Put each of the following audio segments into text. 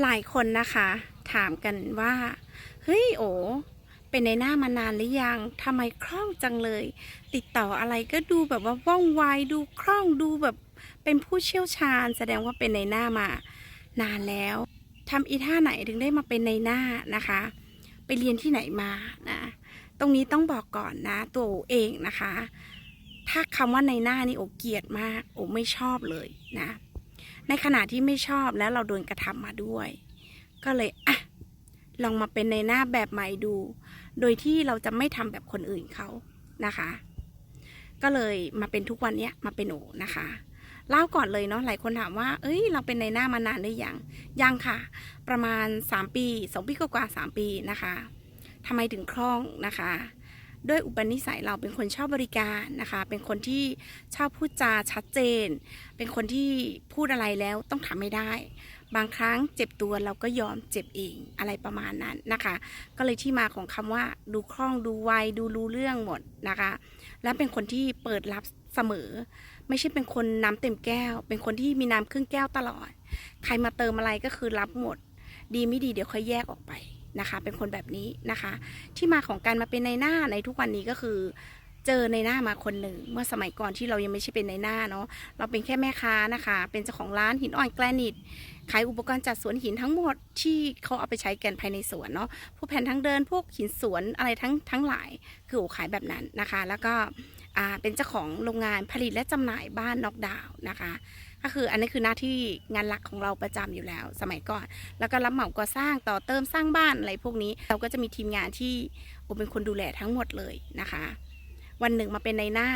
หลายคนนะคะ ถามกันว่า เฮ้ยโอเป็นในหน้ามานานหรือยังทำไมคล่องจังเลย ติดต่ออะไรก็ดูแบบว่าว่องไวดูคล่องดูแบบเป็นผู้เชี่ยวชาญ แสดงว่าเป็นในหน้ามานานแล้วทำอีท่าไหนถึงได้มาเป็นในหน้านะคะ ไปเรียนที่ไหนมานะตรงนี้ต้องบอกก่อนนะตัวโอเองนะคะ ถ้าคำว่าในหน้านี่โอเกลียดมาก โอไม่ชอบเลยนะ ในขณะที่ไม่ชอบแล้วเราโดนกระทำมาด้วย ก็เลยอะลองมาเป็นในหน้าแบบใหม่ดู โดยที่เราจะไม่ทำแบบคนอื่นเขานะคะ ก็เลยมาเป็นทุกวันเนี้ยมาเป็นโอนะคะเล่าก่อนเลยเนาะหลายคนถามว่า เอ้ย เราเป็นในหน้ามานานหรือยังยังค่ะ ประมาณ 3 ปี 2 ปีกว่าๆ3ปีนะคะทำไมถึงคล่องนะคะ ด้วยอุปนิสัยเราเป็นคนชอบบริการนะคะ เป็นคนที่ชอบพูดจาชัดเจน เป็นคนที่พูดอะไรแล้วต้องทำไม่ได้ บางครั้งเจ็บตัวเราก็ยอมเจ็บเองอะไรประมาณนั้นนะคะ ก็เลยที่มาของคำว่าดูคล่องดูไวดูรู้เรื่องหมดนะคะ และเป็นคนที่เปิดรับเสมอ ไม่ใช่เป็นคนน้ำเต็มแก้ว เป็นคนที่มีน้ำครึ่งแก้วตลอด ใครมาเติมอะไรก็คือรับหมด ดีไม่ดีเดี๋ยวค่อยแยกออกไป นะคะ เป็นคนแบบนี้นะคะ ที่มาของการมาเป็นในหน้าในทุกวันนี้ก็คือ เจอในหน้ามาคนหนึ่ง เมื่อสมัยก่อนที่เรายังไม่ใช่เป็นในหน้าเนาะเราเป็นแค่แม่ค้านะคะ เป็นเจ้าของร้านหินอ่อนแกรนิตขายอุปกรณ์จัดสวนหินทั้งหมดที่เขาเอาไปใช้กันภายในสวนเนาะพวกแผ่นทั้งเดินพวกหินสวนอะไรทั้งทั้งหลายคือขายแบบนั้นนะคะ แล้วก็เป็นเจ้าของโรงงานผลิตและจำหน่ายบ้านนอกดาวนะคะ ก็คืออันนี้คือหน้าที่งานหลักของเราประจำอยู่แล้ว สมัยก่อน แล้วก็รับเหมาก่อสร้างต่อเติมสร้างบ้านอะไรพวกนี้ เราก็จะมีทีมงานที่โอเป็นคนดูแลทั้งหมดเลยนะคะ วันหนึ่งมาเป็นในหน้า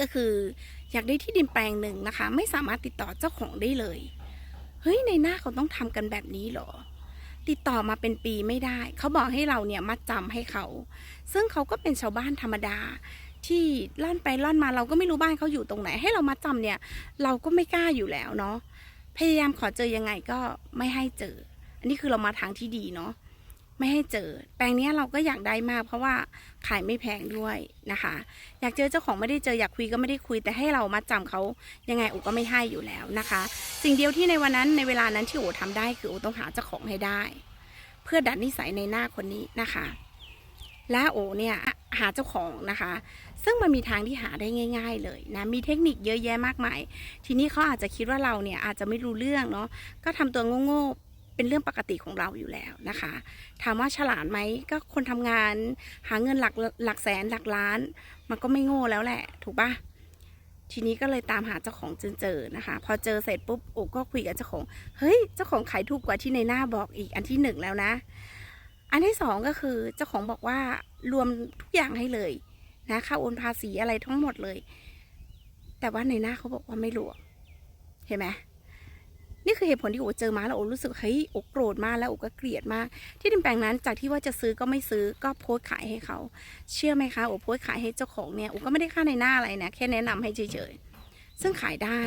ก็คืออยากได้ที่ดินแปลงหนึ่งนะคะ ไม่สามารถติดต่อเจ้าของได้เลยเฮ้ยในหน้าเขาต้องทำกันแบบนี้เหรอติดต่อมาเป็นปีไม่ได้ เขาบอกให้เราเนี่ยมัดจำให้เขา ซึ่งเขาก็เป็นชาวบ้านธรรมดา ที่ล่อนไปล่อนมาเราก็ไม่รู้บ้านเขาอยู่ตรงไหน ให้เรามัดจำเนี่ย เราก็ไม่กล้าอยู่แล้วเนาะพยายามขอเจอยังไงก็ไม่ให้เจอ อันนี้คือเรามาทางที่ดีเนาะไม่ให้เจอ แปลงนี้เราก็อยากได้มาก เพราะว่าขายไม่แพงด้วยนะคะ อยากเจอเจ้าของไม่ได้เจออยากคุยก็ไม่ได้คุย แต่ให้เรามัดจำเขายังไงโอก็ไม่ให้อยู่แล้วนะคะ สิ่งเดียวที่ในวันนั้นในเวลานั้นที่โอทำได้คือโอต้องหาเจ้าของให้ได้ เพื่อดัดนิสัยในหน้าคนนี้นะคะ และโอเนี่ย หาเจ้าของนะคะ ซึ่งมันมีทางที่หาได้ง่าย ๆ เลยนะมีเทคนิคเยอะแยะมากมาย ทีนี้เขาอาจจะคิดว่าเราเนี่ยอาจจะไม่รู้เรื่องเนาะก็ทำตัวโง่ๆเป็นเรื่องปกติของเราอยู่แล้วนะคะ ถามว่าฉลาดไหมก็คนทำงานหาเงินหลักหลักแสนหลักล้าน มันก็ไม่โง่แล้วแหละ ถูกปะทีนี้ก็เลยตามหาเจ้าของจนเจอนะคะ พอเจอเสร็จปุ๊บโอ้ก็คุยกับเจ้าของ เฮ้ย เจ้าของขายถูกกว่าที่ในหน้าบอกอีกอันที่หนึ่งแล้วนะ อันที่สองก็คือเจ้าของบอกว่า รวมทุกอย่างให้เลยนะค่าโอนภาษีอะไรทั้งหมดเลย แต่ว่าในหน้าเขาบอกว่าไม่รวมเห็นไหมนี่คือเหตุผลที่โอเจอมาแล้วโอรู้สึกเฮ้ยโอโกรธมากแล้วโอก็เกลียดมาก ที่ดินแปลงนั้นจากที่ว่าจะซื้อก็ไม่ซื้อก็โพสขายให้เขา เชื่อไหมคะโอโพสขายให้เจ้าของเนี่ยโอก็ไม่ได้ค่าในหน้าอะไรนะแค่แนะนำให้เฉยๆซึ่งขายได้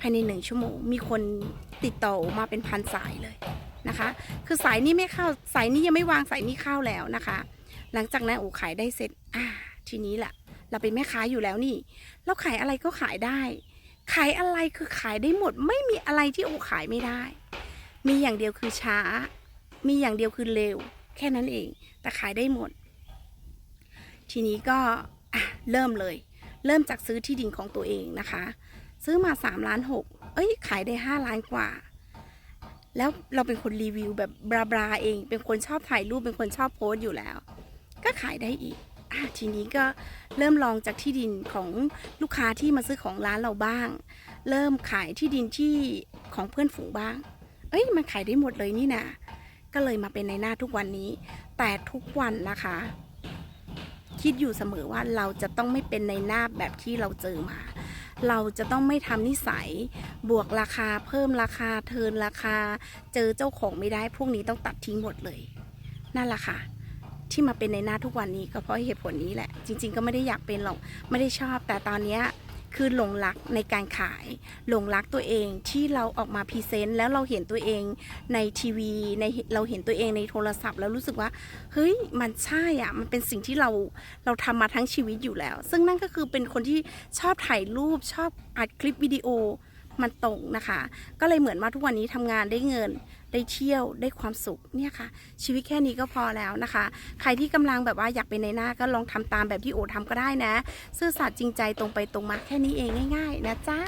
ภายในหนึ่งชั่วโมง มีคนติดต่อมาเป็นพันสายเลยนะคะ คือสายนี้ไม่เข้าสายนี้ยังไม่วางสายนี้เข้าแล้วนะคะ หลังจากนั้นโอ้ขายได้เสร็จ อ่า ทีนี้แหละเราเป็นแม่ค้าอยู่แล้วนี่ เราขายอะไรก็ขายได้ ขายอะไรคือขายได้หมด ไม่มีอะไรที่โอขายไม่ได้ มีอย่างเดียวคือช้า มีอย่างเดียวคือเร็ว แค่นั้นเอง แต่ขายได้หมด ทีนี้ก็เริ่มเลย เริ่มจากซื้อที่ดินของตัวเองนะคะ ซื้อมา3ล้านหกเอ้ย ขายได้ 5 ล้านกว่า แล้วเราเป็นคนรีวิวแบบบลาบลาเอง เป็นคนชอบถ่ายรูป เป็นคนชอบโพสต์อยู่แล้ว ก็ขายได้อีกอทีนี้ก็เริ่มลองจากที่ดินของลูกค้าที่มาซื้อของร้านเราบ้าง เริ่มขายที่ดินที่ของเพื่อนฝูงบ้าง เอ้ยมันขายได้หมดเลยนี่นะก็เลยมาเป็นในหน้าทุกวันนี้ แต่ทุกวันนะคะ คิดอยู่เสมอว่าเราจะต้องไม่เป็นในหน้าแบบที่เราเจอมา เราจะต้องไม่ทำนิสัย บวกราคาเพิ่มราคาเทินราคา เจอเจ้าของไม่ได้พวกนี้ต้องตัดทิ้งหมดเลย นั่นแหละค่ะ ที่มาเป็นในหน้าทุกวันนี้ก็เพราะเหตุผลนี้แหละ จริง ๆ ก็ไม่ได้อยากเป็นหรอกไม่ได้ชอบ แต่ตอนเนี้ยคือหลงรักในการขาย หลงรักตัวเองที่เราออกมาพรีเซนต์แล้วเราเห็นตัวเองในทีวีในเราเห็นตัวเองในโทรศัพท์ แล้วรู้สึกว่าเฮ้ยมันใช่อะมันเป็นสิ่งที่เราเราทำมาทั้งชีวิตอยู่แล้ว ซึ่งนั่นก็คือเป็นคนที่ชอบถ่ายรูปชอบอัดคลิปวิดีโอ มันตรงนะคะ ก็เลยเหมือนว่าทุกวันนี้ทำงานได้เงินได้เที่ยวได้ความสุขเนี่ยค่ะ ชีวิตแค่นี้ก็พอแล้วนะคะ ใครที่กำลังแบบว่าอยากเป็นในหน้าก็ลองทำตามแบบที่โอทำก็ได้นะ ซื่อสัตย์จริงใจตรงไปตรงมาแค่นี้เองง่าย ๆ นะจ๊ะ